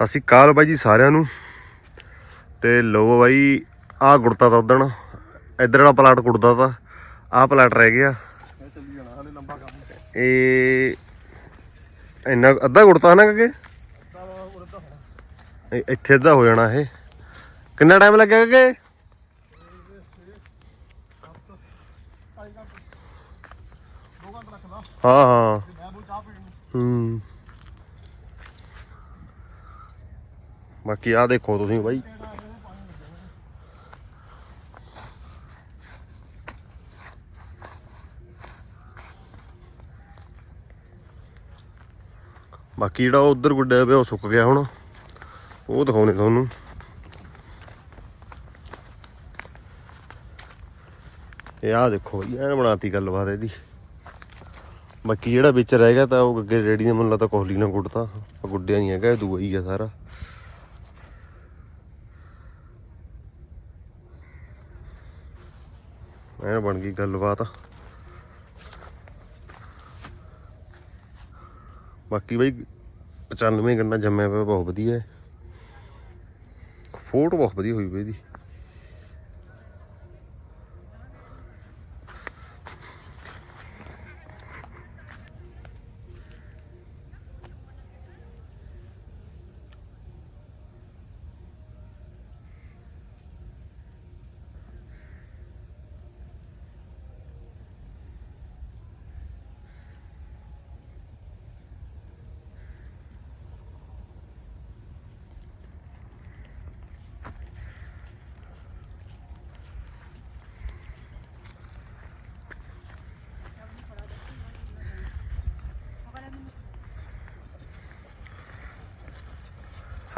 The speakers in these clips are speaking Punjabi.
ਸਤਿ ਸ਼੍ਰੀ ਅਕਾਲ ਬਾਈ ਜੀ ਸਾਰਿਆਂ ਨੂੰ। ਤੇ ਲੋ ਬਾਈ, ਆਹ ਗੁੜਤਾ ਤਾਂ ਉਦਣ। ਇੱਧਰ ਵਾਲਾ ਪਲਾਟ ਕੁੜਦਾ ਤਾਂ, ਆਹ ਪਲਾਟ ਰਹਿ ਗਿਆ। ਇਹ ਇੰਨਾ ਅੱਧਾ ਗੁੜਤਾ ਨਾ ਕਿ ਇੱਥੇ ਅੱਧਾ ਹੋ ਜਾਣਾ ਇਹ। ਕਿੰਨਾ ਟਾਈਮ ਲੱਗਿਆ ਕਿ ਹਾਂ ਹਾਂ। ਹੂੰ। ਬਾਕੀ ਆ ਦੇਖੋ ਤੁਸੀਂ ਬਾਈ। ਬਾਕੀ ਜਿਹੜਾ ਉਧਰ ਗੁੱਡਿਆ ਪਿਆ, ਉਹ ਸੁੱਕ ਗਿਆ ਹੁਣ। ਉਹ ਦਿਖਾਉਣੇ ਤੁਹਾਨੂੰ। ਇਹ ਆ ਦੇਖੋ ਐਨ ਬਣਾਤੀ ਗੱਲਬਾਤ ਇਹਦੀ। ਬਾਕੀ ਜਿਹੜਾ ਵਿੱਚ ਰਹਿ ਗਿਆ ਤਾਂ ਉਹ ਅੱਗੇ ਰੇੜੀ ਨੇ ਮੈਨੂੰ ਲੱਗਦਾ ਕੋਹਲੀ ਨਾਲ ਗੁੱਡਤਾ ਗੁੱਡਿਆ ਨਹੀਂ ਹੈਗਾ ਦੂਆ ਹੀ ਆ ਸਾਰਾ। ਐਨ ਬਣ ਗਈ ਗੱਲਬਾਤ। ਬਾਕੀ ਬਈ 95 ਗੰਨਾ ਜੰਮਿਆ ਪਿਆ, ਬਹੁਤ ਵਧੀਆ। ਹੈ ਫੋਟੋ ਬਹੁਤ ਵਧੀਆ ਹੋਈ ਬਈ ਇਹਦੀ।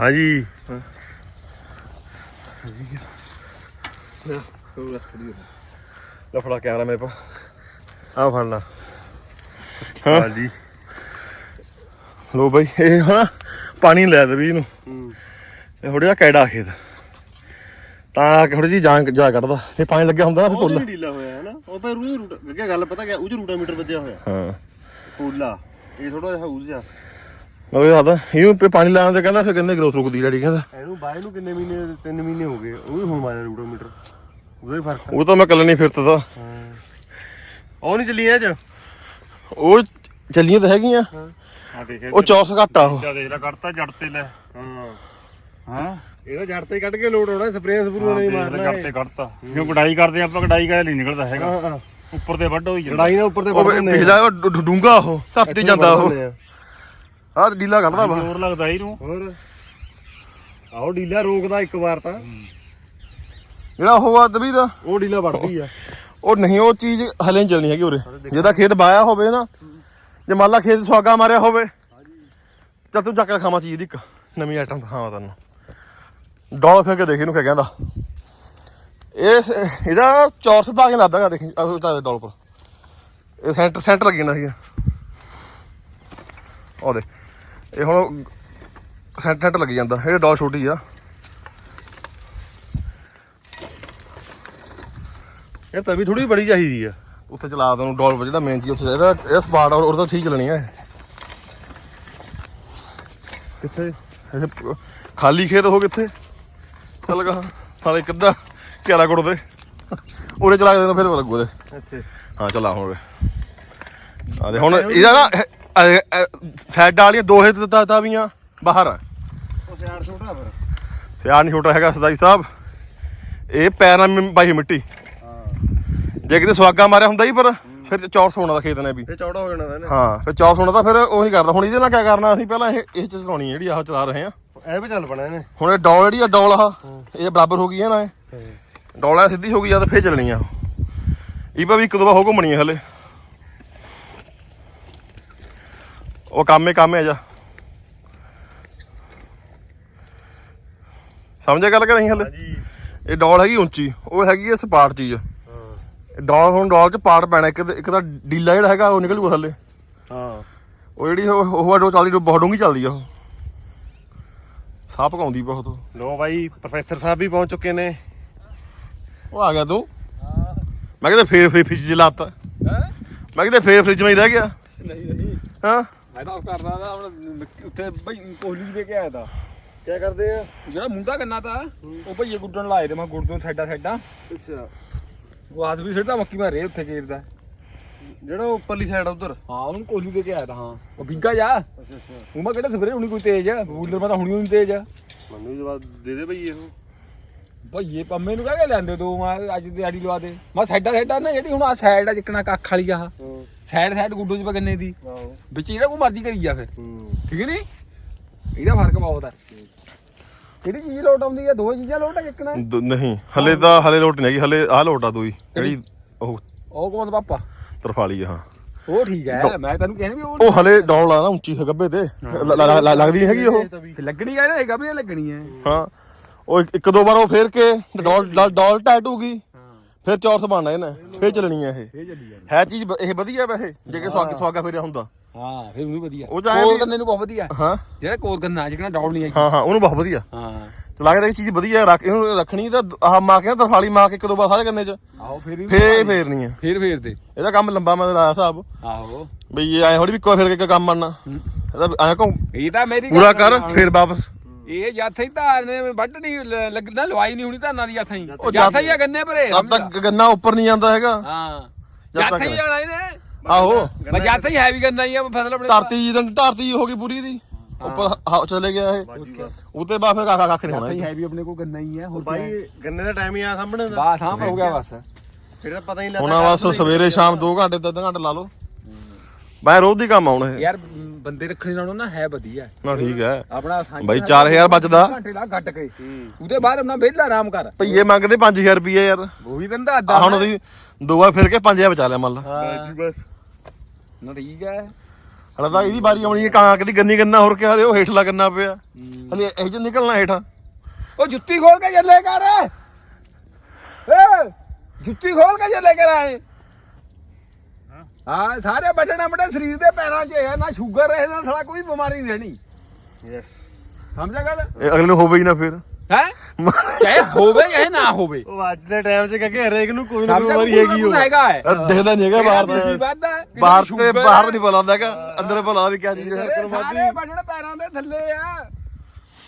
ਹਾਂਜੀ। ਲਫੜਾ ਕੈਮਰਾ ਮੇਰੇ ਪਾ ਆ ਫੜ ਲਾ। ਹਾਂਜੀ। ਲੋ ਬਾਈ ਇਹ ਹਾਂ ਪਾਣੀ ਲੈ ਦੇ ਵੀ ਇਹਨੂੰ। ਇਹ ਥੋੜਾ ਜਿਹਾ ਕੈੜਾ ਖੇਤ। ਤਾਂ ਥੋੜੀ ਜੀ ਜਾਂ ਜਾ ਕੱਢਦਾ। ਇਹ ਪਾਣੀ ਲੱਗਿਆ ਹੁੰਦਾ ਨਾ ਫਿਰ ਉਹ ਪੁੱਲ। ਨਹੀਂ ਢੀਲਾ ਹੋਇਆ ਹੈ ਨਾ। ਉਹ ਪਰ ਉਹ ਰੂਟ ਅੱਗੇ ਗੱਲ ਪਤਾ ਗਿਆ ਉਹ ਚ ਰੂਟਾ ਮੀਟਰ ਵੱਜਿਆ ਹੋਇਆ। ਹਾਂ। ਪੋਲਾ। ਇਹ ਥੋੜਾ ਜਿਹਾ ਹੂਜ ਜਾ ਉਹ ਆਦਾ ਇਹਨੂੰ ਪੇ ਪਾਣੀ ਲਾਉਣ ਤੇ ਕਹਿੰਦਾ ਫਿਰ ਕਹਿੰਦੇ ਗਰੋਥ ਰੁਕਦੀ ਡੈਡੀ ਕਹਿੰਦਾ। ਇਹਨੂੰ ਬਾਏ ਨੂੰ ਕਿੰਨੇ ਮਹੀਨੇ 3 ਮਹੀਨੇ ਹੋ ਗਏ ਉਹ ਵੀ ਹੁਣ ਮਾਰਿਆ ਰੂਟਾ ਮੀਟਰ ਉਹਦਾ ਹੀ ਫ਼ਰਕ ਆ। ਉਹ ਤਾਂ ਮੈਂ ਕੱਲ ਨਹੀਂ ਫਿਰਤਾ ਤਾ। ਉਹ ਨਹੀਂ ਚੱਲੀ ਅੱਜ? ਉਹ ਚੱਲੀਆਂ ਤਾਂ ਹੈਗੀਆਂ। ਆ ਦੇਖ ਉਹ ਚੌਸ ਘੱਟ ਆ ਉਹ। ਜਾ ਦੇਖ ਲੈ ਕੱਢਤਾ ਜੜ ਤੇ ਲੈ। ਹਾਂ। ਹਾਂ? ਇਹਦਾ ਜੜ ਤੇ ਕੱਢ ਕੇ ਲੋਡ ਹੋਣਾ ਸਪਰੇਅ ਸਪਰੂ ਨਹੀਂ ਮਾਰਨਾ ਜੜ ਤੇ ਕੱਢਤਾ। ਕਿਉਂ ਕਢਾਈ ਕਰਦੇ ਆਪਾਂ ਕਢਾਈ ਕਾ ਨਹੀਂ ਨਿਕਲਦਾ ਹੈਗਾ। ਹਾਂ ਹਾਂ। ਉੱਪਰ ਤੇ ਵੱਢ ਹੋਈ ਜਾਂਦਾ। ਲੜਾਈ ਨਾਲ ਉੱਪਰ ਤੇ ਉਹ ਵੱਢ ਦਿੰਦੇ ਆ। ਪਿਛਲਾ ਉਹ ਡੂੰਗਾ ਉਹ ਧਰਤੀ ਜਾਂਦਾ ਉਹ। ਆਹ ਡੀਲਾ ਕੱਢਦਾ ਬਾ ਜ਼ੋਰ ਲੱਗਦਾ ਇਹਨੂੰ। ਹੋਰ? ਆਹੋ ਡੀਲਾ ਰੋਕਦਾ ਇੱਕ ਵਾਰ ਤਾਂ। ਜਿਹੜਾ ਉਹ ਆ ਦਾ ਉਹ ਡੀਲਾ ਵੱਢਦੀ ਆ। ਉਹ ਨਹੀਂ ਉਹ ਚੀਜ਼ ਹਲੇ ਨਹੀਂ ਚੱਲਣੀ ਹੈਗੀ ਉਰੇ। ਜਿਹਦਾ ਖੇਤ ਬਾਇਆ ਹੋਵੇ ਨਾ ਜੇ ਮੰਨ ਲਾ ਖੇਤ ਸੁਆਗਾ ਮਾਰਿਆ ਹੋਵੇ ਚੱਲ ਤੂੰ ਚੱਕ ਕੇ ਖਾਵਾਂ ਚੀਜ਼ ਦੀ ਇੱਕ ਨਵੀਂ ਆਈਟਮ ਦਿਖਾਵਾਂ ਤੈਨੂੰ। ਡੋਲ ਫਿਰ ਕੇ ਦੇਖ ਇਹਨੂੰ ਕਿਆ ਕਹਿੰਦਾ। ਇਹ ਇਹਦਾ ਚੌਰਸ ਪਾ ਕੇ ਲਾਦਾਗਾ ਦੇਖੀ ਉਹ ਤਾਂ ਡੋਲ ਪਰ ਇਹ ਸੈਂਟਰ ਸੈਂਟਰ ਲੱਗੀ ਜਾਂਦਾ ਸੀਗਾ। ਉਹ ਦੇ ਇਹ ਹੁਣ ਸੈਂਟਰ ਸੈਂਟਰ ਲੱਗੀ ਜਾਂਦਾ ਇਹ ਡੋਲ ਛੋਟੀ ਆ। ਇਹ ਤਵੀ ਥੋੜੀ ਬੜੀ ਚਾਹੀਦੀ ਆ। ਉੱਥੇ ਚਲਾ ਤੈਨੂੰ ਡੋਲ ਜਿਹੜਾ ਮੇਨ ਚੀਜ਼ ਉੱਥੇ ਇਹਦਾ ਇਹ ਸਪਾਟ ਔਰ ਤਾਂ ਠੀਕ ਚੱਲਣੀ ਹੈ ਕਿੱਥੇ? ਇਹ ਖਾਲੀ ਖੇਤ ਹੋ ਕਿੱਥੇ? ਚੱਲ ਗਾ ਸਾਲੇ ਕਿੱਦਾਂ? ਚਾਰਾ ਗੁੜ ਦੇ। ਉਰੇ ਚਲਾ ਕੇ ਦੇਣਾ ਫਿਰ ਲੱਗੂ ਉਹਦੇ। ਇੱਥੇ। ਹਾਂ ਚੱਲ ਆ ਹੁਣ। ਆ ਦੇ ਹੁਣ ਇਹਦਾ ਨਾ ਸਾਈਡ ਵਾਲੀਆਂ ਦੋ ਹੇਤ ਤਾਂ ਤਾਂ ਵੀਆਂ ਬਾਹਰ ਆ। ਉਹ ਸਿਆੜ ਛੋਟਾ ਫਿਰ। ਸਿਆਰ ਨਹੀਂ ਛੋਟਾ ਹੈਗਾ ਸਦਾਈ ਸਾਹਿਬ। ਇਹ ਪੈਰਾਂ ਪਾਈ ਮਿੱਟੀ। ਹਾਂ। ਜੇ ਕਿਤੇ ਸਵਾਗਾ ਮਾਰਿਆ ਹੁੰਦਾ ਹੀ। ਪਰ ਫਿਰ ਚੌਰਸ ਹੋਣਾ ਦਾ ਖੇਤ ਨੇ ਵੀ। ਫੇ ਚੌੜਾ ਹੋ ਜਾਣਾ ਇਹਨੇ। ਹਾਂ ਫਿਰ ਚੌਰਸ ਹੋਣਾ ਤਾਂ ਫਿਰ ਉਹ ਨਹੀਂ ਕਰਦਾ। ਹੁਣ ਇਹਦੇ ਨਾਲ ਕੀ ਕਰਨਾ ਅਸੀਂ ਪਹਿਲਾਂ ਇਹ ਇਹ ਚ ਚਲਾਉਣੀ ਹੈ ਜਿਹੜੀ ਆਹ ਚਲਾ ਰਹੇ ਆ ਇਹ ਵੀ ਚੱਲ ਪਣਾ ਇਹਨੇ। ਹੁਣ ਇਹ ਡੋਲ ਜਿਹੜੀ ਆ ਡੋਲ ਆ ਇਹ ਬਰਾਬਰ ਹੋ ਗਈ ਹੈ ਨਾ ਇਹ। ਡੋਲਾ ਸਿੱਧੀ ਹੋ ਗਈ ਆ ਤਾਂ ਫੇਰ ਚੱਲਣੀ ਆ। ਇਹ ਵੀ ਇੱਕ ਦੋ ਵਾਰ ਹੋ ਘੁੰਮਣੀ ਆ ਹਲੇ। ਉਹ ਕੰਮੇ ਕੰਮੇ ਜਾ। ਸਮਝਿਆ ਗੱਲ ਕਿ ਨਹੀਂ ਹਲੇ? ਹਾਂਜੀ। ਇਹ ਡੋਲ ਹੈਗੀ ਉੱਚੀ ਉਹ ਹੈਗੀ ਆ ਸਪਾਟ ਚੀਜ਼। ਹਾਂ। ਇਹ ਡੋਲ ਹੁਣ ਡੋਲ ਚ ਪਾਰਟ ਪੈਣਾ ਇੱਕ ਇੱਕ ਤਾਂ ਡੀਲਾ ਜਿਹੜਾ ਹੈਗਾ ਉਹ ਨਿਕਲ ਜੂਗਾ ਥੱਲੇ। ਹਾਂ। ਉਹ ਜਿਹੜੀ ਉਹ ਉਹ ਡੋ ਚੱਲਦੀ ਬਹੁਤ ਡੂੰਗੀ ਚੱਲਦੀ ਆ ਉਹ। ਸਾਹ ਪਕਾਉਂਦੀ ਬਹੁਤ ਲੋ ਬਾਈ ਪ੍ਰੋਫੈਸਰ ਸਾਹਿਬ ਵੀ ਪਹੁੰਚ ਚੁੱਕੇ ਨੇ। ਉਹ ਆ ਗਿਆ ਤੂੰ। ਮੈਂ ਕਿਤੇ ਫੇਰ ਫੇਰ ਫ੍ਰਿਜ ਚ ਲਾਤਾ। ਮੈਂ ਕਿਤੇ ਫੇਰ ਫ੍ਰਿਜ ਵਿੱਚ ਹੀ ਰਹਿ ਗਿਆ। ਨਹੀਂ ਨਹੀਂ। ਹਾਂ। ਮੈਂ ਤਾਂ ਕਰਨਾ ਦਾ ਹੁਣ ਉੱਥੇ ਬਈ ਕੋਹਲੀ ਦੇ ਕੇ ਆਇਆ ਤਾ। ਕੀ ਕਰਦੇ ਆ? ਜਿਹੜਾ ਮੁੰਡਾ ਕੰਨਾ ਤਾ ਉਹ ਭਈਏ ਗੁੱਡਣ ਲਾਏ ਤੇ ਮੈਂ ਗੁੱਡ ਤੋਂ ਸਾਈਡਾਂ ਸਾਈਡਾਂ ਅੱਛਾ। ਉਹ ਆਸ ਵੀ ਸਿੱਟਾ ਮੱਕੀ ਮਾਰੇ ਉੱਥੇ ਗੇਰਦਾ ਜਿਹੜਾ ਉੱਪਰਲੀ ਸਾਈਡ ਉਧਰ? ਹਾਂ ਉਹਨੂੰ ਕੋਲੂ ਦੇ ਕੇ ਆਇਆ ਤਾਂ ਹਾਂ। ਉਹ ਬਿੱਗਾ ਜਾ। ਅੱਛਾ ਅੱਛਾ। ਉਹ ਮੈਂ ਕਿਹੜਾ ਸਵੇਰੇ ਹੁਣੀ ਕੋਈ ਤੇਜ਼ ਆ ਬੂਲਰ ਮੈਂ ਤਾਂ ਹੁਣੀ ਹੁਣੀ ਤੇਜ਼ ਆ। ਮੈਨੂੰ ਜਵਾਬ ਦੇ ਦੇ ਭਈ ਇਹੋ। ਭਈਏ ਪੰਮੇ ਨੂੰ ਕਹਿ ਕੇ ਲੈਂਦੇ ਦੋ ਮੈਂ ਅੱਜ ਦਿਹਾੜੀ ਲਵਾ ਦੇ। ਮੈਂ ਸਾਈਡਾਂ ਸਾਈਡਾਂ ਨਾ ਜਿਹੜੀ ਹੁਣ ਆ ਸਾਈਡ ਆ ਜਿੱਕਣਾ ਕੱਖ ਵਾਲੀ ਆ ਹਾਂ। ਸਾਈਡ ਸਾਈਡ ਗੁੱਡੋ ਚ ਗੰਨੇ ਦੀ। ਵਿੱਚ ਇਹਦਾ ਕੋਈ ਮਰਜ਼ੀ ਕਰੀ ਜਾ ਫਿਰ। ਹੂੰ। ਠੀਕ ਹੈ ਨਹੀਂ ਇਹਦਾ ਫ਼ਰਕ ਬਹੁਤ ਆ। ਕਿਹੜੀ ਚੀਜ਼ ਲੋਟ ਆਉਂਦੀ ਆ? ਦੋ ਚੀਜ਼ਾਂ ਲੋਟ ਆ ਜਿੱਕਣਾ ਨਹੀਂ ਹਲੇ ਤਾਂ ਹਲੇ ਲੋਟ ਨਹੀਂ ਹੈਗੀ ਹਲੇ ਆਹ ਲੋਟ ਆ ਦੋਈ ਜਿਹੜੀ ਉਹ ਉਹ ਕੋਣ ਪਾਪਾ? ਤਰਫਾਲੀ ਆ ਹਾਂ। ਉਹ ਠੀਕ ਹੈ ਮੈਂ ਤੈਨੂੰ ਕਹਿੰਦਾ ਵੀ ਉਹ ਉਹ ਹਲੇ ਡੌਲ ਆ ਨਾ ਉੱਚੀ ਹੈ ਗੱਬੇ ਤੇ। ਲੱਗਦੀ ਹੈਗੀ ਉਹ। ਲੱਗਣੀ ਆ ਨਾ ਗੱਭੇ ਲੱਗਣੀ ਹੈ ਹਾਂ। ਉਹ ਇੱਕ- ਇੱਕ ਦੋ ਵਾਰ ਉਹ ਫੇਰ ਕੇ ਡੌਲ ਡੌਲ- ਡੌਲ ਹੋ ਗਈ। ਹਾਂ। ਫਿਰ ਚੌਰਸ ਬਣਨਾ ਇਹਨੇ। ਫੇਰ ਚੱਲਣੀ ਹੈ ਇਹ। ਹੈ ਚੀਜ਼ ਬ- ਇਹ ਵਧੀਆ ਵੈਸੇ ਜੇ ਕਿ ਸਵਾਗ ਸਵਾਗਾ ਫੇਰਿਆ ਹੁੰਦਾ। ਹਾਂ ਫੇਰ ਉਹਨੂੰ ਵਧੀਆ। ਉਹ ਚਾਹੇ ਕੋਰ ਵੀ- ਗੰਨੇ ਨੂੰ ਬਹੁਤ ਵਧੀਆ। ਹਾਂ। ਜਿਹੜਾ ਕੋਰ ਗੰਨਾ ਜਿਕਣਾ ਡਾਊਨ ਨਹੀਂ ਆਈ। ਹਾਂ ਹਾਂ ਉਹਨੂੰ ਬਹੁਤ ਵਧੀਆ। ਹਾਂ। ਚਲਾ ਕੇ ਦੇਖ ਚੀਜ਼ ਵਧੀਆ ਰੱਖ ਇਹਨੂੰ ਰੱਖਣੀ ਤਾਂ ਆਹ ਮਾਰ ਕੇ ਨਾ ਤਰਫਾਲੀ ਮਾਰ ਕੇ ਇੱਕ ਦੋ ਵਾਰ ਸਾਰੇ ਕੰਨੇ ਚ। ਆਹੋ ਫੇਰ ਵੀ ਫੇਰ ਫੇਰਨੀ ਹੈ ਫੇਰ ਫੇਰ ਤੇ ਇਹਦਾ ਕੰਮ ਲੰਬਾ ਮੈਂ ਲਾਇਆ ਹਿਸਾਬ। ਆਹੋ। ਬਈ ਇਹ ਐ ਥੋੜੀ ਵੀ ਇੱਕੋ ਫੇਰ ਕੇ ਕੰਮ ਬਣਨਾ। ਇਹਦਾ ਐ ਕੋ ਇਹ ਤਾਂ ਮੇਰੀ ਗੱਲ ਪੂਰਾ ਕਰ ਨਾਲ- ਫੇਰ ਵਾਪਸ। ਇਹ ਜਾਥਾ ਹੀ ਧਾਰ ਨੇ ਵੱਢ ਨਹੀਂ ਲ- ਲੱਗਣਾ ਲਵਾਈ ਨਹੀਂ ਹੋਣੀ ਧਾਨਾਂ ਦੀ ਜਾਥਾ ਹੀ। ਉਹ ਜਾਥਾ ਹੀ ਆ ਗੰਨੇ ਭਰੇ ਜਦ ਤੱਕ ਗੰਨਾ ਉੱਪਰ ਨਹੀਂ ਜਾਂਦਾ ਹੈਗਾ। ਹਾਂ। ਜਦ ਜਾਥਾ ਹੀ ਆਣਾ ਇਹਨੇ। ਆਹੋ। ਮੈਂ ਜਾਥਾ ਹੀ ਹੈ ਵੀ ਗੰਨਾ ਹੀ ਆ ਫਸਲ ਆਪਣੇ ਧਰਤੀ ਜੀ ਧਰਤੀ ਹੋ ਗਈ ਪੂਰੀ ਦੀ ਉੱਪਰ ਹ- ਚਲੇ ਗਿਆ ਇਹ। ਉਤੇ ਬਾਅਦ ਫਿਰ ਕਾਕਾ ਕੱਖ ਨਹੀਂ ਜਾਥਾ ਹੀ ਹੋਣਾ ਹੈ ਵੀ ਆਪਣੇ ਕੋਲ ਗੰਨਾ ਹੀ ਆ ਹੋਰ ਭਾਈ ਗੰਨੇ ਦਾ ਟਾਈਮ ਹੀ ਆ ਸਾਹਮਣੇ ਦਾ। ਬਾਸ ਹਾਂ ਹੋ ਗਿਆ ਬਸ। ਫਿਰ ਤਾਂ ਪਤਾ ਹੀ ਨਹੀਂ ਹੁਣ ਬਸ ਸਵੇਰੇ ਸ਼ਾਮ 2 ਘੰਟੇ 3 ਘੰਟੇ ਲਾ ਲਓ। ਮੈਂ ਰੋਜ਼ ਦੀ ਕੰਮ ਆਉਣਾ ਇਹ। ਯਾਰ ਮ, ਬੰਦੇ ਰੱਖਣੇ ਨਾਲੋਂ ਨਾ ਹੈ ਵਧੀਆ। ਨਾ ਠੀਕ ਹੈ। ਆਪਣਾ ਸਾਂਝਾ ਬਾਈ 4000 ਬਚਦਾ। ਘੰਟੇ ਲਾ ਗੱਟ ਕੇ। ਉਹਦੇ ਬਾਅਦ ਆਪਣਾ ਵਿਹਲਾ ਆਰਾਮ ਕਰ। ਭਈਏ ਮੰਗਦੇ 5000 ਰੁਪਏ ਯਾਰ। ਉਹੀ ਦਿੰਦਾ ਆ ਅੱਧਾ ਹੁਣ ਉਹਦੀ ਦੋ ਵਾਰ ਫਿਰ ਕੇ 5000 ਬਚਾ ਲਿਆ ਮੰਨ ਲਾ। ਬਾਜੀ ਬਸ। ਨਾ ਠੀਕ ਹੈ। ਹਲੇ ਤਾਂ ਇਹਦੀ ਵਾਰੀ ਆਉਣੀ ਹੈ ਕਾਂਕ ਦੀ ਗੰਨੀ ਗੰਨਾ ਹੋਰ ਕਿਹਾ ਉਹ ਹੇਠਲਾ ਗੰਨਾ ਪਿਆ। ਹਲੇ ਇਹ ਚ ਨਿਕਲਣਾ ਹੇਠਾਂ। ਉਹ ਜੁੱਤੀ ਖੋਲ ਕੇ ਚੱਲੇ ਕਰ। ਏ ਜੁੱਤੀ ਖੋਲ ਕੇ ਚੱਲੇ ਕਰ ਆਏ। ਹਾਂ ਸਾਰੇ ਬਟਣਾ ਬਟਾ ਸਰੀਰ ਦੇ ਪੈਰਾਂ 'ਚ ਹੈ ਨਾ ਸ਼ੂਗਰ ਰਹੇ ਨਾ ਸਾਲਾ ਕੋਈ ਬਿਮਾਰੀ ਨਹੀਂ ਰਹਿਣੀ। ਯੈਸ ਸਮਝਿਆ ਗੱਲ? ਇਹ ਅਗਲੇ ਨੂੰ ਹੋਵੇ ਹੀ ਨਾ ਫਿਰ। ਹੈ? ਚਾਹੇ ਹੋਵੇ ਚਾਹੇ ਨਾ ਹੋਵੇ। ਉਹ ਅੱਜ ਦੇ ਟਾਈਮ 'ਚ ਕਹਿੰਦੇ ਹਰੇਕ ਨੂੰ ਕੋਈ ਨਾ ਕੋਈ ਬਿਮਾਰੀ ਹੈਗੀ ਉਹ ਹੈਗਾ ਹੈ। ਇਹ ਦਿਖਦਾ ਨਹੀਂ ਹੈਗਾ ਬਾਹਰ ਦਾ। ਬਾਹਰ ਤੇ ਬਾਹਰ। ਨਹੀਂ ਹੁੰਦਾ ਹੈਗਾ। ਅੰਦਰ ਪਤਾ ਵੀ ਕੀ ਚੀਜ਼ ਹੈ। ਸਾਰੇ ਬਟਣ ਪੈਰਾਂ ਦੇ ਥੱਲੇ ਆ।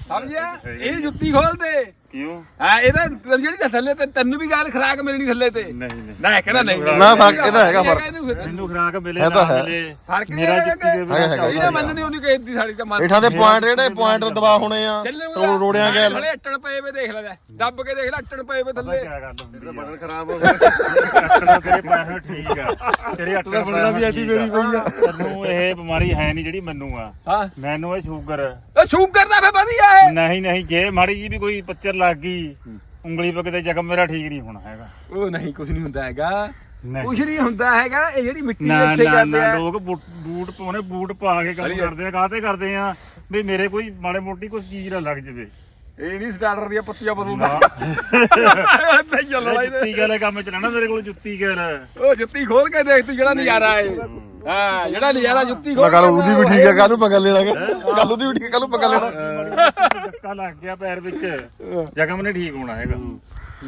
ਸਮਝਿਆ? ਇਹ ਜੁੱਤੀ ਖੋਲ ਦੇ ਕਿਉਂ? ਹਾਂ ਇਹਦਾ ਜਿਹੜੀ ਤਾਂ ਥੱਲੇ ਤੇ ਤੈਨੂੰ ਵੀ ਗੱਲ ਖਰਾਕ ਮਿਲਣੀ ਥੱਲੇ ਤੇ। ਨਹੀਂ ਨਹੀਂ। ਨਾ ਕਹਿੰਦਾ ਨਹੀਂ। ਨਾ, ਫ਼ਰਕ ਇਹਦਾ ਹੈਗਾ ਫ਼ਰਕ। ਮੈਨੂੰ ਖਰਾਕ ਮਿਲੇ ਇਹ ਤਾਂ ਨਾ ਹੈ। ਮਿਲੇ। ਫ਼ਰਕ ਨਹੀਂ ਮੇਰਾ ਹੈਗਾ ਜੁੱਤੀ ਦੇ ਹੈਗਾ, ਹੈਗਾ, ਇਹਨੇ ਮੰਨਣੀ ਉਹਨੀ ਕਹੀ ਦੀ ਸਾਡੀ ਤਾਂ ਮੰਨ ਹੇਠਾਂ ਦੇ ਪੁਆਇੰਟ ਜਿਹੜੇ ਪੁਆਇੰਟ ਦਬਾ ਹੋਣੇ ਆ। ਚੱਲੇ ਰੋ- ਰੋੜਿਆਂ ਗਏ ਥੱਲੇ ਅੱਟਣ ਪਏ ਵੇ ਦੇਖ ਲੈ ਲੈ ਦੱਬ ਕੇ ਦੇਖ ਲੈ ਅੱਟਣ ਪਏ ਵੇ ਥੱਲੇ। ਕਿਆ ਗੱਲ ਹੁੰਦੀ ਆ। ਬਟਨ ਖਰਾਬ ਹੋ ਗਿਆ। ਅੱਟਣਾ ਤੇਰੇ ਪੈਰ ਠੀਕ ਆ। ਤੇਰੇ ਅੱਟਣਾ ਬਟਨਾਂ ਦੀ ਐਡੀ ਮੇਰੀ ਪਈ ਆ। ਤੈਨੂੰ ਇਹ ਬਿਮਾਰੀ ਹੈ ਨਹੀਂ ਜਿਹੜੀ ਮੈਨੂੰ ਆ। ਮੈਨੂੰ ਇਹ ਸ਼ੂਗਰ। ਸ਼ੂਗਰ ਦਾ ਫੇ ਵਧੀਆ ਹੈ ਨਹੀਂ ਨਹੀਂ ਜੇ ਮਾੜੀ ਜੀ ਵੀ ਕੋਈ ਪੱਚਰ ਲੱਗ ਗਈ। ਉਂਗਲੀ ਪਾ ਕਿਤੇ ਜ਼ਖਮ ਮੇਰਾ ਠੀਕ ਨਹੀਂ ਹੋਣਾ ਹੈਗਾ। ਉਹ ਨਹੀਂ ਕੁਝ ਨਹੀਂ ਹੁੰਦਾ ਹੈਗਾ। ਨਹੀਂ। ਕੁਝ ਨਹੀਂ ਹੁੰਦਾ ਹੈਗਾ ਇਹ ਜਿਹੜੀ ਮਿੱਟੀ ਨਾ ਦੇ ਇੱਥੇ ਨਾ ਜਾਂਦੇ ਨਾ ਆ। ਲੋਕ ਬੂਟ ਬੂਟ ਪਾਉਣੇ ਬੂਟ ਪਾ ਕੇ ਕੰਮ। ਕਰਦੇ ਆ ਕਾਹਤੇ ਕਰਦੇ ਆ? ਵੀ ਮੇਰੇ ਕੋਈ ਮਾੜੇ ਮੋਟੀ ਕੁਝ ਚੀਜ਼ ਨਾ ਲੱਗ ਜਵੇ। ਇਹ ਨਹੀਂ ਸਟਾਰਟਰ ਦੀਆਂ ਪੱਤੀਆਂ ਬਦਲਦਾ। ਏਦਾਂ ਹੀ ਚੱਲਣਾ ਇਹਨੇ ਜੁੱਤੀ ਗਾਲੇ ਕੰਮ ਚਲਾਣਾ ਮੇਰੇ ਕੋਲ ਜੁੱਤੀ ਗਾਲ ਉਹ ਜੁੱਤੀ ਖੋਲ ਕੇ ਦੇਖ ਤੂੰ ਜਿਹੜਾ ਨਜ਼ਾਰਾ ਹੈ। ਹਾਂ ਜਿਹੜਾ ਨਜ਼ਾਰਾ ਜੁੱਤੀ ਖੋਲ ਮੈਂ ਗੱਲ ਕੇ ਉਹਦੀ ਵੀ ਠੀਕ ਹੈ ਕੱਲ ਨੂੰ ਪੰਗਾ ਲੈਣਾ ਗੱਲ ਉਹਦੀ ਵੀ ਠੀਕ ਹੈ ਕੱਲ ਨੂੰ ਪੰਗਾ ਲੈਣਾ। ਧੱਕਾ ਲੱਗ ਗਿਆ ਪੈਰ ਵਿੱਚ। ਜ਼ਖਮ ਨਹੀਂ ਠੀਕ ਹੋਣਾ ਹੈਗਾ।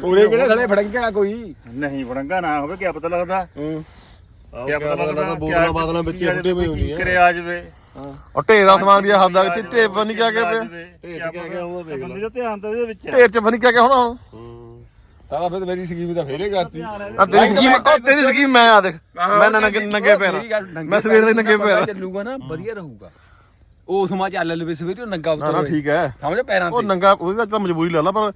ਉਹਦੇ ਕਿਹੜੇ ਥਲੇ ਫੜੰਗਾ ਕੋਈ? ਨਹੀਂ ਵੜੰਗਾ ਨਾ ਹੋਵੇ ਕਿਆ ਪਤਾ ਲੱਗਦਾ। ਆਹ ਕਿਆ ਪਤਾ ਲੱਗਦਾ ਬੋਤਲਾਂ ਬਾਦਲਾਂ ਵਿੱਚ ਫੁੱਟੇ ਪਈ ਕਰੇ ਆ ਜਵੇ। ਉਹ ਢੇਰਾ ਸਮਾਨ ਵੀ ਹੱਦ ਦਾ ਚਿੱਟੇ ਬਣੀ ਕਿਆ ਕਿਆ ਪਿਆ। ਢੇਰ 'ਚ ਕਿਆ ਕਿਆ ਉਹਦਾ ਦੇਖ ਲੈ ਬੰਦੇ ਦਾ ਧਿਆਨ ਤਾਂ ਇਹਦੇ ਵਿੱਚ ਹੈ। ਢੇਰ ਚ ਬਣੀ ਕਿਆ ਹੋਣਾ ਹੁਣ ਤਾਂ ਫਿਰ ਮੇਰੀ ਸਕੀਮ ਤਾਂ ਫੇਰੇ ਕਰਤੀ। ਆ ਤੇਰੀ ਸਕੀਮ ਉਹ ਤੇਰੀ ਸਕੀਮ ਮੈਂ ਆ ਦੇਖ। ਮੈਂ ਨਾ ਨੰਗੇ ਨੰਗੇ ਪੈਰ। ਮੈਂ ਸਵੇਰ ਦੇ ਨੰਗੇ ਪੈਰ। ਚੱਲੂਗਾ ਨਾ ਵਧੀਆ ਰਹੂਗਾ। ਉਹ ਸਮਾਂ ਚੱਲ ਲਵੇ ਸਵੇਰੇ ਉਹ ਨੰਗਾ ਨਾ ਨਾ ਉਤਰ। ਠੀਕ ਹੈ। ਸਮਝ ਪੈਰਾਂ ਉਹ ਨੰਗਾ ਉਹਦਾ ਤਾਂ ਮਜਬੂਰੀ ਲਾ ਲਾ ਪਰ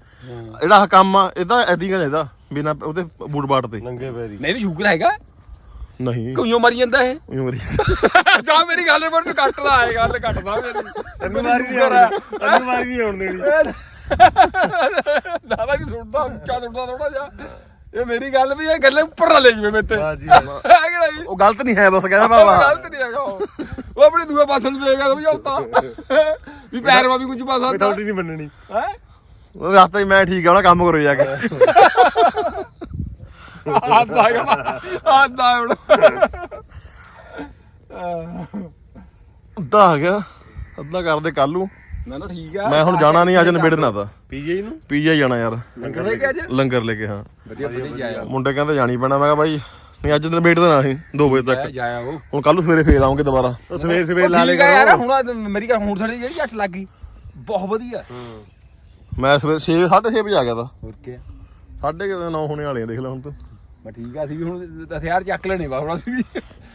ਜਿਹੜਾ ਕੰਮ ਆ ਇਹ ਤਾਂ ਐਦੀ ਗੱਲ ਇਹਦਾ ਬਿਨਾ ਉਹਦੇ ਬੂਟ ਬਾਟ ਤੇ। ਨੰਗੇ ਪੈਰੀ ਨਹੀਂ ਵੀ ਸ਼ੂਗਰ ਹੈਗਾ? ਨਹੀਂ। ਕਿਉਂ ਮਰੀ ਜਾਂਦਾ ਇਹ? ਉਈਓ ਮਰੀ ਜਾ ਮੇਰੀ ਗੱਲ ਪਰ ਤੂੰ ਕੱਟਦਾ ਆਏ ਗੱਲ ਕੱਟਦਾ ਮੇਰੀ। ਤੈਨੂੰ ਮਾਰੀ ਨਹੀਂ ਆਉਣ ਤੈਨੂੰ ਮਾਰੀ ਨਹੀਂ ਆਉਣ ਦੇਣੀ। ਦਾਦਾ ਕੀ ਸੁਣਦਾ ਉੱਚਾ ਸੁਣਦਾ ਥੋੜਾ ਜਿਹਾ। ਇਹ ਮੇਰੀ ਗੱਲ ਵੀ ਇਹ ਗੱਲੇ ਉੱਪਰ ਨਾ ਲੈ ਜਵੇ ਮੇਤੇ ਵਾਹ ਜੀ ਹੈ ਕਿ ਨਹੀਂ? ਉਹ ਗਲਤ ਨਹੀਂ ਹੈ ਬਸ ਕਹਿੰਦਾ ਬਾਬਾ। ਗਲਤ ਨਹੀਂ ਹੈਗਾ ਉਹ। ਉਹ ਆਪਣੇ ਦੂਏ ਪਾਸੇ ਨੂੰ ਦੇਗਾ ਸਮਝੌਤਾ ਵੀ ਪੈਰ ਵਾ ਵੀ ਕੁਝ ਪਾ ਸਕਦਾ ਥੋੜੀ ਨਹੀਂ ਮੰਨਣੀ। ਹੈ? ਉਹ ਰਸਤਾ ਹੀ ਮੈਂ ਠੀਕ ਆ ਉਹਦਾ ਕੰਮ ਕਰੋ ਜਾ ਕੇ। ਆਦਾ ਹੈਗਾ ਆਦਾ ਹੁਣ। ਅੱਧਾ ਆ ਗਿਆ। ਅੱਧਾ ਕਰਦੇ ਕੱਲ ਨੂੰ। ਨਾ ਨਾ ਠੀਕ ਆ। ਮੈਂ ਹੁਣ ਜਾਣਾ ਨਹੀਂ ਅੱਜ ਨਿਬੇੜਨਾ ਤਾਂ। ਪੀਜੇ ਨੂੰ? ਪੀਜਾ ਜਾਣਾ ਯਾਰ। ਲੰਗਰ ਲੈ ਕੇ ਅੱਜ ਲੰਗਰ ਲੈ ਕੇ ਹਾਂ। ਵਧੀਆ ਵਧੀਆ ਜਾਇਆ ਮੁੰਡੇ ਕਹਿੰਦੇ ਜਾਣੀ ਪੈਣਾ ਮੈਂ ਕਿਹਾ ਬਾਈ ਨਹੀਂ ਅੱਜ ਨਿਬੇੜ ਦੇਣਾ ਅਸੀਂ 2 ਵਜੇ ਤੱਕ। ਜਾਇਆ ਉਹ ਹੁਣ ਕੱਲ ਨੂੰ ਸਵੇਰੇ ਫੇਰ ਆਉਂਗੇ ਦੁਬਾਰਾ। ਸਵੇਰ ਸਵੇਰ ਲਾ ਲੇ ਯਾਰ ਹੁਣ ਮੇਰੀ ਗੱਲ ਹੁਣ ਥੋੜੀ ਜਿਹੜੀ ਝੱਟ ਲੱਗ ਗਈ। ਬਹੁਤ ਵਧੀਆ। ਮੈਂ ਸਵੇਰ 6 6:30 ਵਜੇ ਆ ਗਿਆ ਤਾਂ। ਹੋਰ ਕੀ ਸਾਢੇ ਕੁ ਨੌ ਹੋਣੇ ਵਾਲੇ ਆ ਦੇਖ ਲੈ ਹੁਣ ਤੂੰ। ਮੈਂ ਠੀਕ ਆ ਅਸੀਂ ਵੀ ਹੁਣ ਹਥਿਆਰ ਚੱਕ ਲੈਣੇ ਵਾ ਹੁਣ ਅਸੀਂ ਵੀ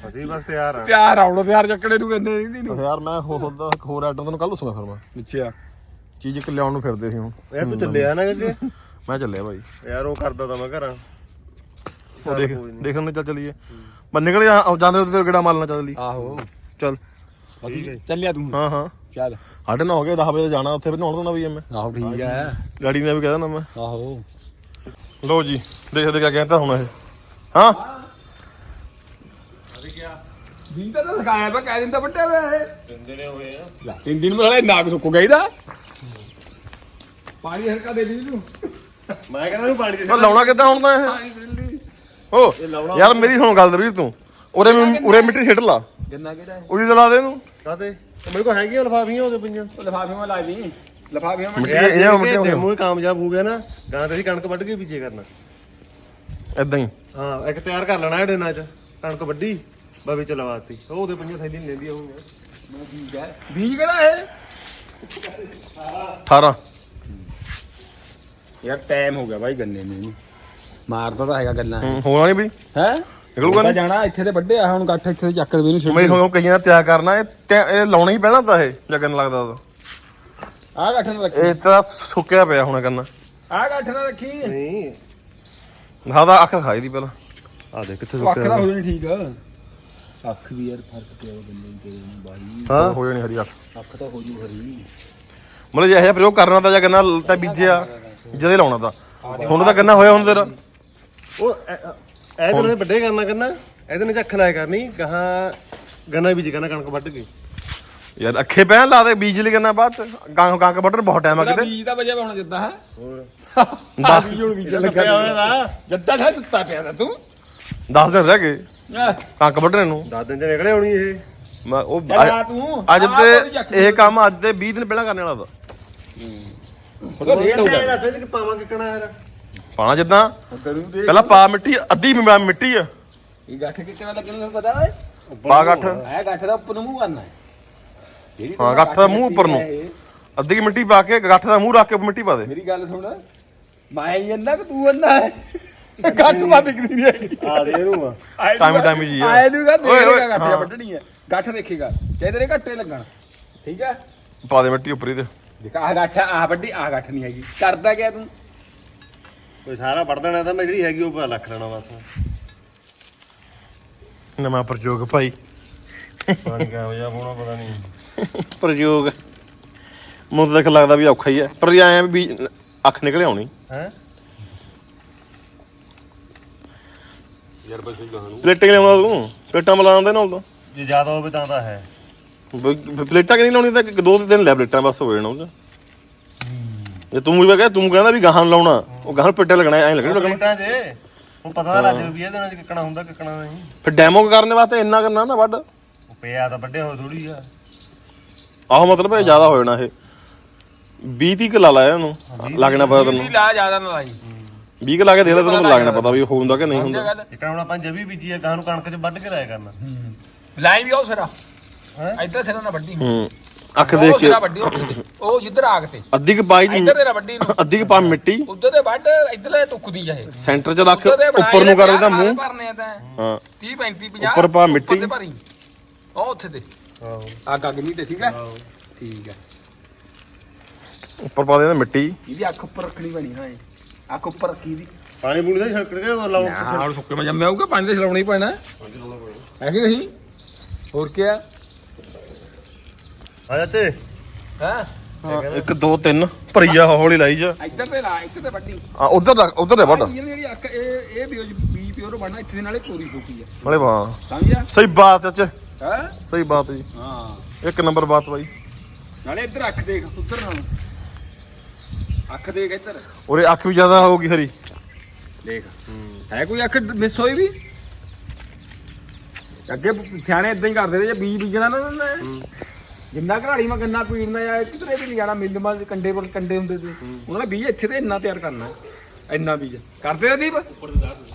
ਅਸੀਂ ਬਸ ਤਿਆਰ ਆ। ਪਿਆਰ ਆਉਣਾ ਹਥਿਆਰ ਚੱਕਣੇ ਨੂੰ ਕਹਿੰਦੇ ਨਹੀਂ ਨੂੰ ਯਾਰ ਮੈਂ ਹੋਰ ਹੋਰ ਹੋਰ ਆਈਟਮ ਤੈਨੂੰ ਕੱਲ ਦੱਸੂਗਾ ਫਿਰ ਮੈਂ। ਅੱਛਾ। ਚੀਜ਼ ਇੱਕ ਲਿਆਉਣ ਨੂੰ ਫਿਰਦੇ ਸੀ ਹੁਣ। ਯਾਰ ਤੂੰ ਚੱਲਿਆ ਨਾ ਅੱਗੇ ਮੈਂ ਚੱਲਿਆ ਭਾਈ ਯਾਰ ਉਹ ਕਰਦਾ ਤਾਂ ਮੈਂ ਘਰਾਂ। ਉਹ ਦੇਖ ਦੇਖਣ ਨੂੰ ਚੱਲ ਚਲੀਏ। ਮੈਂ ਨਿਕਲ ਜਾ ਜਾਂਦੇ ਉਹਦੇ ਤੇ ਗੇੜਾ ਮਾਰਨਾ ਚੱਲ ਲਈ ਆਹੋ। ਚੱਲ। ਚੱਲਿਆ ਤੂੰ। ਹਾਂ ਹਾਂ। ਚੱਲ। ਸਾਢੇ ਨੌ ਹੋ ਗਏ 10 ਵਜੇ ਜਾਣਾ ਉੱਥੇ ਨਹਾਉਣ ਦੇਣਾ ਵੀ ਮੈਂ। ਆਹੋ ਠੀਕ ਆ ਗਾੜੀ ਨੇ ਵੀ ਕਹਿ ਦੇਣਾ ਮੈਂ। ਆਹੋ। ਲਓ ਜੀ ਦੇਖਦੇ ਕਿਆ ਕਹਿੰਦਾ ਹੁਣ ਇਹ। ਹਾਂ? ਵੀ ਤਾਂ ਲਗਾਇਆ ਪਿਆ ਕਹਿ ਦਿੰਦਾ ਵੱਡੇ ਵੇ ਤਿੰਨ ਦਿਨ ਹੋਏ ਆ। ਤਿੰਨ ਦਿਨ ਮੇਰਾ ਨਾਕ ਸੁੱਕ ਗਈ ਦਾ ਪਾਣੀ ਹਲਕਾ ਦੇ ਦੀ ਨੂੰ ਮੈਂ ਕਹਿੰਦਾ ਨੂੰ ਪਾਣੀ ਦੇ ਉਹ ਲਾਉਣਾ ਕਿੱਦਾਂ ਹੁਣ ਤਾਂ ਇਹ? ਪਾਣੀ ਦੇ ਲਈ ਓ ਯਾਰ ਮੇਰੀ ਸੁਣ ਗੱਲ ਵੀਰ ਤੂੰ। ਉਰੇ ਮੈਂ- ਉਰੇ ਮਿੱਟੀ ਛਿੱਟ ਲਾ। ਗੰਨਾ ਕਿਹੜਾ ਉਰੀ ਲਾ ਦੇ ਇਹਨੂੰ। ਕਾਤੇ ਮੇਰੇ ਕੋਲ ਹੈਗੀਆਂ ਲਫਾਫੀਆਂ ਉਹਦੇ ਪਈਆਂ। ਲਫਾਫੇ ਮੈਂ ਲਾ ਦੀ ਲਫਾਫੇ ਮੈਂ ਮਿੱਟੀ ਇਹਨਾਂ ਮਿੱਟੀ ਹੀ ਕਾਮਯਾਬ ਹੋ ਗਿਆ ਨਾ ਗਾਂ ਤੇ ਅਸੀਂ ਕਣਕ ਵੱਢ ਕੇ ਬੀਜੇ ਕਰਨਾ। ਇਦਾਂ ਹੀ। ਹਾਂ ਇੱਕ ਤਿਆਰ ਕਰ ਲੈਣਾ ਇਹ ਦਿਨਾਂ ਚ ਕਣਕ ਵੱਢੀ ਬਾ ਵਿੱਚ ਲਵਾਤੀ ਉਹ ਉਹਦੇ ਪਈਆਂ ਥੈਲੀ ਨੀ ਲੈਂਦੀਆਂ ਹੋਣਗੀਆਂ ਠੀਕ ਹੈ ਬੀਜ ਕਿਹੜਾ ਹੈ 18 ਯਾਰ ਟਾਈਮ ਹੋ ਗਿਆ ਬਾਈ ਗੰਨੇ ਨੂੰ ਮਾਰਦਾ ਤਾਂ ਹੈਗਾ ਗੱਲਾਂ ਹੂੰ, ਹੋਣਾ ਨਹੀਂ ਬਈ। ਹੈ? ਨਿਕਲੂਗਾ ਨਹੀਂ ਜਾਣਾ ਇੱਥੇ ਤੇ ਵੱਡੇ ਆ ਹੁਣ ਗੱਠ ਇੱਥੇ ਤੇ ਚੱਕ ਦੇ ਇਹਨੂੰ ਮੈਂ ਹੁਣ ਕਈਆਂ ਤਿਆਰ ਕਰਨਾ ਇਹ ਲਾਉਣਾ ਹੀ ਪਹਿਲਾਂ ਤਾਂ ਇਹ ਜਗਨ ਲੱਗਦਾ ਤਾਂ। ਆਹ ਗੱਠ ਨਾ ਰੱਖੀ। ਇਹ ਤਾਂ ਸੁੱਕਿਆ ਪਿਆ ਹੁਣ ਕਰਨਾ ਆਹ ਗੱਠ ਨਾ ਰੱਖੀ। ਨਹੀਂ। ਹਾਂ ਤਾਂ ਅੱਖ ਖਾਈ ਦੀ ਪਹਿਲਾਂ। ਆ ਦੇ ਕਿੱਥੇ ਉਹ ਅੱਖ ਦਾ ਹੋ ਜਾਣੀ ਠੀਕ ਅੱਖ ਵੀ ਯਾਰ ਫ਼ਰਕ ਪਿਆ ਬੰਦੇ ਨੂੰ ਤੇਰੇ ਨੂੰ ਬਾਈ। ਹਾਂ। ਹੋ। ਜਾਣੀ ਹਰੀ ਅੱਖ। ਅੱਖ ਤਾਂ ਹੋ ਜੂ ਹਰੀ। ਮਤਲਬ ਜੇ ਇਹ ਪ੍ਰਯੋਗ ਕਰਨਾ ਤਾਂ ਜਾਂ ਗੰਨਾ ਤਾਂ ਬੀਜਿਆ ਜਦੇ ਲਾਉਣਾ ਤਾਂ। ਹੁਣ ਤਾਂ ਗੰਨਾ ਹੋਇਆ ਹੁਣ ਤੇਰਾ। ਉਹ ਦਿਨ ਵੱਡੇ ਕਰਨਾ ਕਰਨਾ ਇਹਦੇ ਨੇ ਅੱਖ ਲਾਇਆ ਕਰਨੀ ਗਾਹਾਂ ਗੰਨਾ ਬੀਜ ਕਰਨਾ ਕਣਕ ਵੱਢ ਕੇ। ਯਾਰ ਅੱਖੇ ਪੈਣ ਲਾ ਦੇ ਬੀਜ ਲਈ ਬਾਅਦ ਚ। ਗਾਂ ਗਾਂ ਵੱਢਣ ਬਹੁਤ ਟਾਈਮ ਆ ਕਿਤੇ ਬੀਜ ਦਾ ਵਜਾ ਹੋਣਾ ਜਿੱਦਾਂ ਹੈ। ਹੋਰ। ਬੀਜ ਹੁਣ ਬੀਜ ਲੱਗਿਆ ਹੋਇਆ ਦਾ ਜੱਦਾ ਠਾ ਸੁੱਤਾ ਪਿਆ ਤਾ ਤੂੰ। 10 ਦਿਨ ਰਹਿ ਗਏ। ਆਹ, ਕਣਕ ਵੱਢਣੇ ਨੂੰ। 10 ਦਿਨ ਚ ਨਿਕਲੇ ਹੋਣੀ ਇਹ। ਮੈਂ ਉਹ ਅੱਜ ਤੇ। ਇਹ ਕੰਮ ਅੱਜ ਤੇ 20 ਦਿਨ ਪਹਿਲਾਂ ਕਰਨ ਵਾਲਾ ਦਾ ਉਹਦਾ ਲੇਟ ਹੋ ਗਿਆ ਦੱਸ ਦੇ ਕਿ ਪਾਵਾਂ ਕਿਕਣਾ ਯਾਰ। ਪਾਣਾ ਜਿੱਦਾਂ। ਪਹਿਲਾਂ ਪਾ ਮਿੱਟੀ ਅੱਧੀ ਮ- ਮਿੱਟੀ ਆ। ਇਹ ਗੱਠ ਕਿੱਥੇ ਲੱਗਣ ਨੂੰ ਪਤਾ ਹੈ ਪਾ ਗੱਠ। ਇਹ ਗੱਠ ਦਾ ਉੱਪਰ ਨੂੰ ਮੂੰਹ ਕਰਨਾ ਹੈ। ਜਿਹੜੀ ਹਾਂ, ਗੱਠ ਦਾ ਮੂੰਹ ਉੱਪਰ ਨੂੰ। ਅੱਧੀ ਕੁ ਮਿੱਟੀ ਪਾ ਕੇ ਗੱਠ ਦਾ ਮੂੰਹ ਰੱਖ ਕੇ ਮਿੱਟੀ ਪਾ ਦੇ। ਮੇਰੀ ਗੱਲ ਸੁਣ। ਮੈਂ ਹੀ ਅੰਨਾ ਕਿ ਤੂੰ ਅੰਨਾ ਹੈ? ਗੱਠ ਤਾਂ ਦਿਖਦੀ ਨਹੀਂ ਹੈਗੀ। ਆ ਦੇ ਇਹਨੂੰ ਆ। ਟਾਈਮੀ ਟਾਈਮੀ ਜੀ ਆ। ਆਏ ਨੂੰ ਗਾ ਓਏ, ਓਏ, ਦੇਖੇਗਾ ਗੱਠ ਹਾਂ। ਵੱਢਣੀ ਹੈ। ਗੱਠ ਦੇਖੇਗਾ ਚਾਹੇ ਤੇਰੇ ਘੱਟੇ ਲੱਗਣ ਠੀਕ ਹੈ ਪਾ ਦੇ ਮਿੱਟੀ ਉੱਪਰ ਹੀ ਤੇ। ਦੇਖ ਆਹ ਗੱਠ ਆਹ ਵੱਡੀ ਆਹ ਗੱਠ ਨਹੀਂ ਹੈਗੀ। ਕਰਦਾ ਗਿਆ ਤੂੰ? ਕੋਈ ਸਾਰਾ ਵੱਢ ਦੇਣਾ ਤਾਂ ਮੈਂ ਜਿਹੜੀ ਹੈਗੀ ਉਹ ਪਾ ਲੱਖ ਲੈਣਾ ਬਸ। ਨਵਾਂ ਪ੍ਰਯੋਗ ਭਾਈ। ਪਾਣੀ ਕਿਹੋ ਜਿਹਾ ਪਾਉਣਾ ਪਤਾ ਨਹੀਂ। ਪ੍ਰਯੋਗ। ਮੈਨੂੰ ਤਾਂ ਦੇਖ ਲੱਗਦਾ ਵੀ ਔਖਾ ਹੀ ਹੈ। ਪਰ ਇਹ ਐਂ ਵੀ ਅੱਖ ਨਿਕਲ ਆਉਣੀ। ਹੈ? ਪਲੇਟਾਂ ਲਿਆਉਂਦਾ ਤੂੰ? ਪਲੇਟਾਂ ਮਲਾ ਆਉਂਦੇ ਨਾਲ ਤਾਂ ਜੇ ਜ਼ਿਆਦਾ ਹੋਵੇ ਤਾਂ ਤਾਂ ਹੈ। ਪਲੇਟਾਂ ਕਿ ਨਹੀਂ ਲਾਉਣੀ ਤਾਂ ਇੱਕ ਦੋ ਦਿਨ ਲੈ ਪਲੇਟਾਂ ਬਸ ਹੋ ਜਾਣਾ ਉਹਦਾ। ਜੇ ਤੂੰ ਵੀ ਕਹੇ ਤੂੰ ਕਹਿੰਦਾ ਵੀ ਗਾਹਾਂ ਨੂੰ ਲਾਉਣਾ। ਉਹ ਗਾਹਾਂ ਨੂੰ ਪੇਟੇ ਲੱਗਣਾ ਐਂ ਲੱਗਣਾ ਲੱਗਣਾ। ਮਿੰਟਾਂ 'ਚ ਉਹ ਪਤਾ ਤਾਂ ਲੱਗ ਜੂ ਵੀ ਇਹਦੇ ਨਾਲ ਕਿਕਣਾ ਹੁੰਦਾ ਕਿਕਣਾ ਨਹੀਂ। ਫਿਰ ਡੈਮੋ ਕਰਨ ਵਾਸਤੇ ਇੰਨਾ ਕਰਨਾ ਨਾ ਵੱਡ ਉਹ ਪਿਆ ਤਾਂ ਵੱਡੇ ਹੋਏ ਥੋੜੀ ਆ। ਆਹੋ ਮਤਲਬ ਇਹ ਜ਼ਿਆਦਾ ਹੋ ਜਾਣਾ ਇਹ। 20 ਤੀਕ ਲਾ ਲਾਇਆ ਇਹਨੂੰ। ਲੱਗਣਾ ਪਤਾ ਤੈਨੂੰ। ਲਾ ਜ਼ਿਆਦਾ ਨਾ ਲਾਈ। 20 ਕ ਲਾ ਕੇ ਦੇਖ ਲੈ ਤੈਨੂੰ ਲੱਗਣਾ ਪਤਾ ਵੀ ਉਹ ਹੁੰਦਾ ਕਿ ਨਹੀਂ ਹੁੰਦਾ ਕਿਕਣਾ ਹੁਣ ਆਪਾਂ ਜਵੀ ਬੀਜੀ ਆ ਗਾਂ ਨੂੰ ਕਣਕ 'ਚ ਵੱਢ ਕੇ ਲਾਇਆ ਕਰਨਾ। ਲਾਈ ਵੀ ਉਹ ਸਿਰਾ। ਹੈਂ? ਇੱਧਰ ਸਿਰਾ ਨਾ ਵੱਡੀ ਹੂੰ। ਅੱਖ ਦੇਖ ਉਹ ਕੇ। ਉਹ ਜਿੱਧਰ ਆਗ ਤੇ। ਅੱਧੀ ਕ ਪਾਈ ਦੀ ਇੱਧਰ ਦੇ ਨਾ ਵੱਡੀ ਨੂੰ ਅੱਧੀ ਕ ਪਾ ਮਿੱਟੀ। ਉੱਧਰ ਦੇ ਵੱਢ ਇੱਧਰਲੇ ਟੁੱਕਦੀ ਜਾਏ ਸੈਂਟਰ 'ਚ ਰੱਖ ਉੱਪਰ ਨੂੰ ਕਰ ਇਹਦਾ ਮੂੰਹ। ਆ ਹਾਂ। 30 35 50 ਉੱਪਰ ਪਾ ਮਿੱਟੀ। ਤੇ ਭਰੀ। ਉਹ ਉੱਥੇ ਤੇ। ਆਹੋ ਆ ਗਗਨੀ ਤੇ ਠੀਕ ਹੈ? ਠੀਕ ਹੈ। ਉੱਪਰ ਪਾ ਦੇ ਮਿੱਟੀ। ਇਹਦੀ ਅੱਖ ਉੱਪਰ ਰੱਖਣੀ ਬਣੀ ਹਾਂ ਅੱਖ ਉੱਪਰ ਰੱਖੀ ਦੀ ਪਾਣੀ ਪੂਣੀ ਦਾ ਛੜਕ ਕੇ ਉਹ ਲਾਉਣ ਹਾਂ ਸੁੱਕੇ ਮੈਂ ਜੰਮਿਆ ਹੋਊਗਾ ਪਾਣੀ ਤੇ ਛਲਾਉਣਾ ਹੀ ਪੈਣਾ। ਹੈ ਕਿ ਨਹੀਂ? ਹੋਰ ਕੀ ਆ? ਆ ਜਾਤੇ ਹਾਂ? ਹਾਂ, ਇੱਕ ਦੋ ਤਿੰਨ ਭਰੀ ਜਾ ਹੌਲੀ ਲਾਈ ਜਾ। ਇੱਧਰ ਤੇ ਲਾ ਇੱਧਰ ਤੇ ਵੱਡੀ ਆ ਉਧਰ ਉਧਰ ਦੇ ਵੱਡ ਇਹ ਜਿਹੜੀ ਅੱਖ ਇਹ ਇਹ ਵੀ ਬੀ ਪਿਓਰ ਬਣਨਾ ਇੱਥੇ ਦੇ ਨਾਲੇ ਕੋਰੀ ਕੋਕੀ ਆ। ਮਲੇ ਵਾਹ। ਸਮਝਿਆ? ਸਹੀ ਬਾਤ ਚ ਹਾਂ? ਸਹੀ ਬਾਤ ਜੀ। ਹਾਂ। ਇੱਕ ਨੰਬਰ ਬਾਤ ਬਾਈ। ਨਾਲੇ ਇੱਧਰ ਅੱਖ ਦੇਖ ਉੱਧਰ ਨਾਲ। ਅੱਖ ਦੇਖ ਇੱਧਰ। ਉਰੇ ਅੱਖ ਵੀ ਜ਼ਿਆਦਾ ਹੋਊਗੀ ਹਰੀ। ਦੇਖ। ਹੈ ਕੋਈ ਅੱਖ ਮਿਸ ਹੋਈ ਵੀ? ਅੱਗੇ ਸਿਆਣੇ ਇਦਾਂ ਹੀ ਕਰਦੇ ਤੇ ਜੇ ਬੀਜ ਬੀਜਣਾ ਨਾ ਨੇ ਜਿੰਨਾ ਘਰਾੜੀ ਮੈਂ ਗੰਨਾ ਪੀੜਨਾ ਜਾਂ ਕਿਧਰੇ ਵੀ ਨਹੀਂ ਜਾਣਾ ਮਿੱਲ ਮਾ ਕੰਡੇ ਪਰ ਕੰਡੇ ਹੁੰਦੇ ਸੀ। ਉਹਨਾਂ ਨੇ ਬੀਜ ਇੱਥੇ ਤੇ ਇੰਨਾ ਤਿਆਰ ਕਰਨਾ ਇੰਨਾ ਬੀਜ। ਕਰਦੇ ਤੇ ਦੀਪ?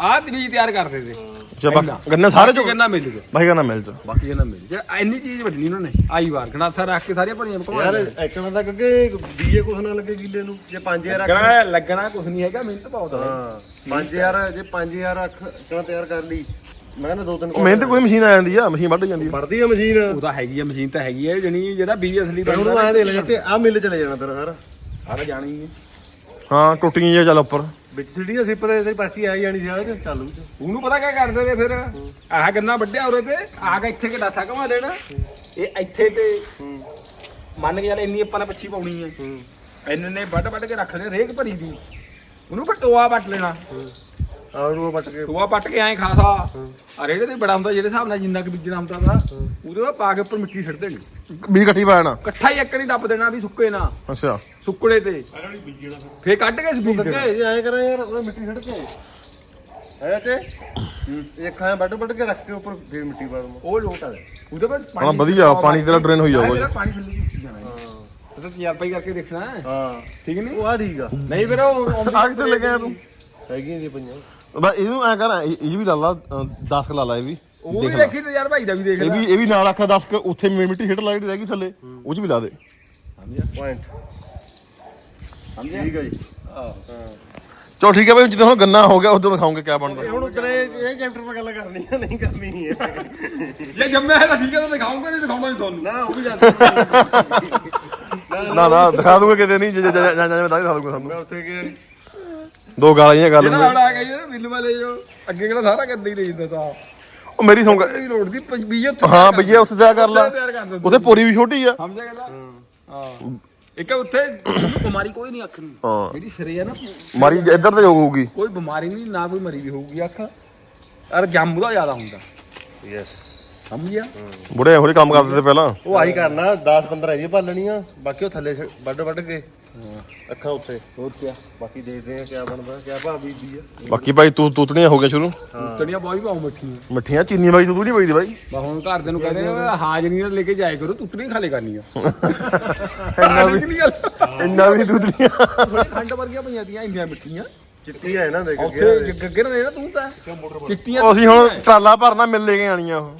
ਆਹ ਬੀਜ ਤਿਆਰ ਕਰਦੇ ਸੀ। ਜਬਾ। ਗੰਨਾ ਸਾਰੇ ਚੋਂ ਗੰਨਾ ਮਿਲ ਗਿਆ ਬਾਈ ਗੰਨਾ ਮਿਲ ਚ ਬਾਕੀ ਗੰਨਾ ਮਿਲ ਗਿਆ ਇੰਨੀ ਚੀਜ਼ ਵੱਢਣੀ ਉਹਨਾਂ ਨੇ। ਆਈ ਵਾਰ ਗਣਾਸਾ ਰੱਖ ਕੇ ਸਾਰੀਆਂ ਭਣੀਆਂ ਪਕਵਾ ਯਾਰ ਐਕਣਾ ਦਾ ਕਿਉਂਕਿ ਡੀਏ ਕੁਛ ਨਾ ਲੱਗੇ ਕਿੱਲੇ ਨੂੰ। ਜੇ 5000 ਰੱਖ ਲੱਗਣਾ ਲੱਗਣਾ ਕੁਝ ਨਹੀਂ ਹੈਗਾ ਮਿਹਨਤ ਬਹੁਤ ਹਾਂ 5000 ਜੇ 5000 ਅੱਖ ਕਿਹੜਾ ਤਿਆਰ ਕਰ ਲਈ ਮੈਂ ਕਹਿੰਦਾ ਦੋ ਤਿੰਨ ਮਿਹਨਤ ਕੋਈ ਮਸ਼ੀਨ ਆ ਜਾਂਦੀ ਆ ਮਸ਼ੀਨ ਵੱਢ ਜਾਂਦੀ ਆ। ਪੜਦੀ ਆ ਮਸ਼ੀਨ। ਉਹ ਤਾਂ ਹੈਗੀ ਆ ਮਸ਼ੀਨ ਤਾਂ ਹੈਗੀ ਆ ਜਣੀ ਜਿਹੜਾ ਬੀਜ ਅਸਲੀ ਹੁਣ ਉਹਨੂੰ ਐ ਦੇ ਲੈ ਤੇ ਆ ਮਿਲ ਚਲੇ ਜਾਣਾ ਤੇਰਾ ਸਾਰਾ। ਸਾਰਾ ਜਾਣੀ ਹੈ ਹਾਂ ਟੁੱਟ ਗਈ ਜੇ ਚੱਲ ਉੱਪਰ। ਵਿੱਚ ਸਿੱਧੀ ਆ ਸਿੱਪ ਤੇ ਤੇਰੀ ਪਰਚੀ ਆ ਜਾਣੀ ਜ਼ਿਆਦਾ ਤੇ ਚੱਲ ਵਿੱਚ ਉਹਨੂੰ ਪਤਾ ਕੀ ਕਰਦੇ ਨੇ ਫਿਰ? ਆਹ ਗੰਨਾ ਵੱਢਿਆ ਉਰੇ ਤੇ ਆ ਕੇ ਇੱਥੇ ਕਿ ਡਾਸਾ ਘਮਾ ਦੇਣਾ। ਇਹ ਇੱਥੇ ਤੇ ਮੰਨ ਕੇ ਚੱਲ ਇੰਨੀ ਆਪਾਂ ਨੇ ਪੱਛੀ ਪਾਉਣੀ ਹੈ। ਇੰਨੇ ਨੇ ਵੱਢ ਵੱਢ ਕੇ ਰੱਖ ਲੈ ਰੇਕ ਭਰੀ ਦੀ। ਉਹਨੂੰ ਫਿਰ ਟੋਆ ਵੱਟ ਲੈਣਾ। ਆ ਉਹਨੂੰ ਪੱਟ ਕੇ। ਟੋਆ ਪੱਟ ਕੇ ਐਂ ਖਾਸਾ। ਆ ਰੇੜੇ ਤੇ ਬੜਾ ਹੁੰਦਾ ਜਿਹੜੇ ਹਿਸਾਬ ਨਾਲ ਜਿੰਨਾ ਕੁ ਬੀਜਣਾ ਹੁੰਦਾ ਦਾ ਉਹਦੇ ਬਾਅਦ ਪਾ ਕੇ ਉੱਪਰ ਮਿੱਟੀ ਛੱਡ ਦੇਣੀ ਵੀ ਇਕੱਠੀ ਪਾ ਜਾਣਾ ਇਕੱਠਾ ਹੀ ਇੱਕ ਨਹੀਂ ਦੱਬ ਦੇਣਾ ਵੀ ਸੁੱਕੇ ਨਾ। ਅੱਛਾ। ਸੁੱਕੜੇ ਤੇ। ਫੇਰ ਕੱਢ ਕੇ ਸਬੀਜ ਦੇਣਾ। ਕਿ ਜੇ ਐ ਕਰਾਂ ਯਾਰ ਉਹ ਮਿੱਟੀ ਛੱਡ ਕੇ। ਹੈ ਤੇ? ਇਹ ਖਾਂ ਵੱਡ ਵੱਡ ਕੇ ਰੱਖ ਕੇ ਉੱਪਰ ਫੇਰ ਮਿੱਟੀ ਪਾ ਦਵਾਂ ਉਹ ਲੋਟ ਆ ਉਹਦੇ ਬਾਅਦ ਹਾਂ, ਵਧੀਆ, ਪਾਣੀ ਤੇਰਾ drain ਹੋਈ ਜਾਊਗਾ। ਇਹਦਾ ਪਾਣੀ ਥੱਲੇ ਉੱਠ ਜਾਣਾ। ਉਹ ਤਾਂ ਤੀਰ ਪਾਈ ਕਰਕੇ ਦੇਖਣਾ। ਹੈ। ਹਾਂ ਠੀਕ ਨਹੀਂ? ਉਹ ਆ ਠੀਕ ਆ। ਨਹੀਂ ਫਿਰ ਉਹ ਆਉਂਦੀ- ਆ ਕਿੱਥੇ ਲੱਗਿਆ ਤੂੰ। ਹੈਗੀਆਂ ਜੀ ਪਈਆਂ ਬਸ ਇਹਨੂੰ ਐ ਕਰ ਇਹ ਇਹ ਵੀ ਲਾ ਲਾ 10 ਲਾ ਲਾ ਇਹ ਵੀ। ਉਹ ਵੀ ਦੇਖੀ ਤੇ ਯਾਰ ਭਾਈ ਦਾ ਵੀ ਦੇਖ ਇਹ ਲੈ। ਵੀ ਇਹ ਵੀ ਨਾਲ ਰੱਖ 10 ਕ ਉੱਥੇ ਮਿ- ਮਿੱਟੀ ਹਿੱਟ ਲਾਈਟ ਰਹਿ ਗਈ ਥੱਲੇ। ਉਹ ਚ ਵੀ ਲਾ ਦੇ। ਪੁਆਇੰਟ ਸਮਝਿਆ ਠੀਕ ਆ ਜੀ। ਚਲੋ ਠੀਕ ਹੈ ਬਈ ਜਦੋਂ ਹੁਣ ਗੰਨਾ ਹੋ ਗਿਆ ਉਦੋਂ ਦਿਖਾਉਂਗੇ ਕਿਆ ਬਣਦਾ। ਹੁਣ ਤੇਰੇ ਇਹ ਚੈਪਟਰ 'ਤੇ ਗੱਲ ਕਰਨੀ ਆ ਨਹੀਂ ਕਰਨੀ ਨਹੀਂ ਹੈ ਜੇ ਜੰਮਿਆ ਹੈ ਤਾਂ ਠੀਕ ਹੈ ਤਾਂ ਦਿਖਾਉਂਗਾ ਨਹੀਂ ਦਿਖਾਉਣਾ ਨਹੀਂ ਤੁਹਾਨੂੰ। ਨਾ ਉਹ ਵੀ ਜਾਂਦਾ ਨਾ ਨਾ ਦਿਖਾ ਦੂੰਗਾ ਕਿਤੇ ਨਹੀਂ ਜੇ ਜੇ ਜੇ ਮੈਂ ਤਾਂ ਦਿਖਾ ਦੂੰਗਾ ਤੁਹਾਨੂੰ। ਮੈਂ ਉੱਥੇ ਗਿਆ ਦੋ ਗਾਲਾਂ ਗੱਲ ਜਿਹੜਾ ਆ ਗਿਆ ਜਿਹੜਾ ਬਿੱਲ ਵਾਲੇ ਜੋ ਅੱਗੇ ਕਿਹੜਾ ਸਾਰਾ ਕਰਦੇ ਹੀ ਨਹੀਂ ਦਿੰਦਾ ਤਾਂ। ਉਹ ਮੇਰੀ ਸੁਣ ਇਹ ਲੋੜ ਦੀ ਬੀਜ ਉੱਥੇ ਹਾਂ ਬਈਆ ਉਸ ਤੇ ਕਰ ਲਾ। ਉੱਥੇ ਪੂਰੀ ਵੀ ਛੋਟੀ ਆ। ਸਮਝ ਗਿਆ ਹਾਂ। ਇੱਕ ਉੱਥੇ ਬਿਮਾਰੀ ਕੋਈ ਨਹੀਂ ਅੱਖ ਨੂੰ। ਹਾਂ। ਜਿਹੜੀ ਸਿਰੇ ਆ ਨਾ ਮਾਰੀ ਇੱਧਰ ਤੇ ਹੋਊਗੀ। ਕੋਈ ਬਿਮਾਰੀ ਨਹੀਂ ਨਾ ਕੋਈ ਮਰੀ ਵੀ ਹੋਊਗੀ ਅੱਖ। ਅਰ ਜੰਮ ਦਾ ਜ਼ਿਆਦਾ ਹੁੰਦਾ। ਯੈਸ ਸਮਝਿਆ? ਬੁੜੇ ਹੋਰੇ ਕੰਮ ਕਰਦੇ ਤੇ ਪਹਿਲਾਂ। ਉਹ ਆਹੀ ਕਰਨਾ 10 15 ਇਹਦੀ ਭਾਲਣੀਆਂ ਬਾਕੀ ਉਹ ਥੱਲੇ ਵੱਢ ਵੱਢ ਕੇ। ਅੱਖਾਂ ਉੱਤੇ। ਹੋਰ ਕੀ ਬਾਕੀ ਦੇਖਦੇ ਆ ਕਿਆ ਬਣਦਾ ਕਿਆ ਭਾਅ ਬੀਜਦੀ ਆ। ਬਾਕੀ ਭਾਈ ਤੂੰ ਤੂਤਣੀਆਂ ਹੋ ਗਿਆ ਸ਼ੁਰੂ? ਤੜੀਆਂ ਹੀ ਪਾਉ ਮਿੱਠੀਆਂ। ਮਿੱਠੀਆਂ ਚੀਨੀ ਵਾਲੀ ਤੂੰ ਨਹੀਂ ਬਈਦੀ ਬਾਈ? ਬਾ ਹੁਣ ਘਰ ਦੇ ਨੂੰ ਕਹਿੰਦੇ ਆ ਹਾਜ਼ਰੀਆਂ ਲੈ ਕੇ ਜਾਇਆ ਕਰੋ ਤੁੱਤਣੀ ਖਾਲੇ ਕਰਨੀਆਂ। ਇੰਨਾ ਵੀ ਇੰਨਾ ਵੀ ਤੂਤਣੀਆਂ। ਖੰਡ ਵਰਗੀਆਂ ਪਈਆਂ ਦੀਆਂ ਇੰਨੀਆਂ ਮਿੱਠੀਆਂ। ਚਿੱਟੀ ਆ ਇਹਨਾਂ ਦੇ ਅੱਗੇ ਉੱਥੇ ਗੱਗੇ ਨਾ ਤੂੰ ਤਾਂ। ਚਿੱਟੀਆਂ ਅਸੀਂ ਹੁਣ ਟਰਾਲਾ ਭਰਨਾ ਮਿਲ ਲੈ ਕੇ ਆਣੀਆਂ ਉਹ।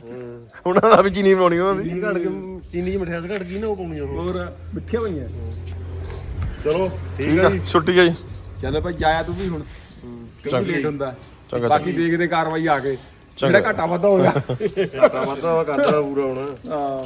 ਉਹਨਾਂ ਦਾ ਵੀ ਚੀਨੀ ਪਾਉਣੀ ਉਹਨਾਂ ਦੀ। ਚੀਨੀ ਘੜ ਕੇ ਚੀਨੀ ਦੀ ਮਠਿਆਸ ਘੜ ਗਈ ਨਾ ਉਹ ਪਾਉਣੀ ਉਹ। ਹੋਰ ਮਿੱਠੀਆਂ ਪਈਆਂ। ਚਲੋ ਠੀਕ ਆ ਛੁੱਟੀ ਆ ਜੀ। ਚਲੋ ਭਾਈ ਜਾਇਆ ਤੂੰ ਵੀ ਹੁਣ। ਕਿਉਂਕਿ ਲੇਟ ਹੁੰਦਾ। ਚੰਗਾ, ਬਾਕੀ ਦੇਖਦੇ ਕਾਰਵਾਈ ਆ ਕੇ। ਜਿਹੜਾ ਘਾਟਾ ਵਾਧਾ ਹੋਇਆ। ਘਾਟਾ ਵਾਧਾ ਵਾ ਕਰਦਾ ਪੂਰਾ ਹੁਣ। ਹਾਂ।